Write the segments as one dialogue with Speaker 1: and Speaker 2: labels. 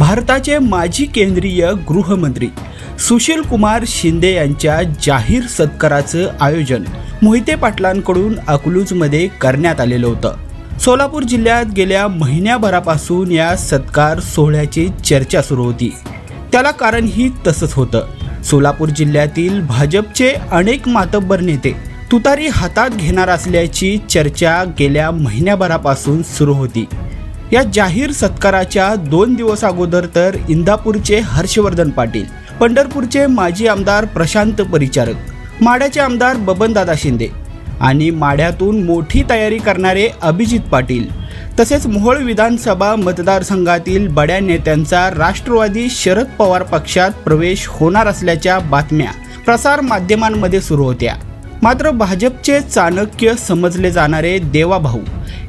Speaker 1: भारताचे माजी केंद्रीय गृहमंत्री सुशील कुमार शिंदे यांच्या जाहीर सत्काराचं आयोजन मोहिते पाटलांकडून अकलूजमध्ये करण्यात आलेलं होतं. सोलापूर जिल्ह्यात गेल्या महिन्याभरापासून या सत्कार सोहळ्याची चर्चा सुरू होती. त्याला कारणही तसंच होतं. सोलापूर जिल्ह्यातील भाजपचे अनेक मातब्बर नेते तुतारी हातात घेणार असल्याची चर्चा गेल्या महिन्याभरापासून सुरू होती. या जाहीर सत्काराच्या दोन दिवस अगोदर तर इंदापूरचे हर्षवर्धन पाटील पंढरपूरचे माजी आमदार प्रशांत परिचारक माड्याचे आमदार बबनदादा शिंदे आणि माढ्यातून मोठी तयारी करणारे अभिजित पाटील तसेच मोहोळ विधानसभा मतदारसंघातील बड्या नेत्यांचा राष्ट्रवादी शरद पवार पक्षात प्रवेश होणार असल्याच्या बातम्या प्रसार माध्यमांमध्ये सुरू होत्या. मात्र भाजपचे चाणक्य समजले जाणारे देवाभाऊ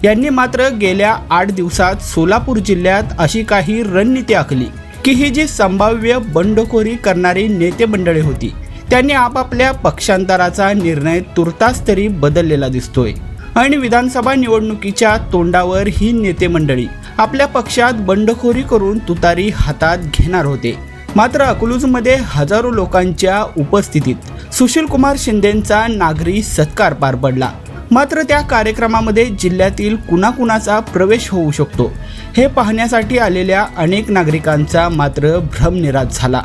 Speaker 1: यांनी मात्र गेल्या आठ दिवसात सोलापूर जिल्ह्यात अशी काही रणनीती आखली की ही जी संभाव्य बंडखोरी करणारी नेते मंडळी होती त्यांनी आपापल्या पक्षांतराचा निर्णय तुर्तास तरी बदललेला दिसतोय. आणि विधानसभा निवडणुकीच्या तोंडावर ही नेते मंडळी आपल्या पक्षात बंडखोरी करून तुतारी हातात घेणार होते. मात्र अकलूजमध्ये हजारो लोकांच्या उपस्थितीत सुशील कुमार शिंदेंचा नागरी सत्कार पार पडला. मात्र त्या कार्यक्रमामध्ये जिल्ह्यातील कुणाकुणाचा प्रवेश होऊ शकतो हे पाहण्यासाठी आलेल्या अनेक नागरिकांचा मात्र भ्रमनिराश झाला.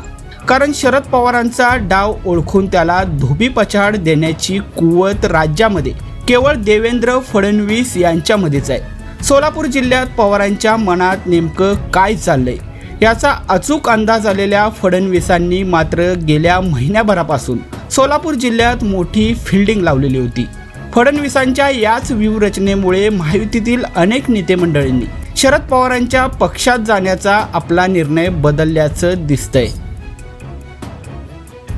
Speaker 1: कारण शरद पवारांचा डाव ओळखून त्याला धोबी पछाड देण्याची कुवत राज्यामध्ये केवळ देवेंद्र फडणवीस यांच्यामध्येच आहे. सोलापूर जिल्ह्यात पवारांच्या मनात नेमकं काय चाललंय? याचा अचूक अंदाज आलेल्या फडणवीसांनी मात्र गेल्या महिन्याभरापासून सोलापूर जिल्ह्यात मोठी फिल्डिंग लावलेली होती. फडणवीसांच्या याच व्यूहरचनेमुळे महायुतीतील अनेक नेते मंडळींनी शरद पवारांच्या पक्षात जाण्याचा आपला निर्णय बदलल्याचं दिसतंय.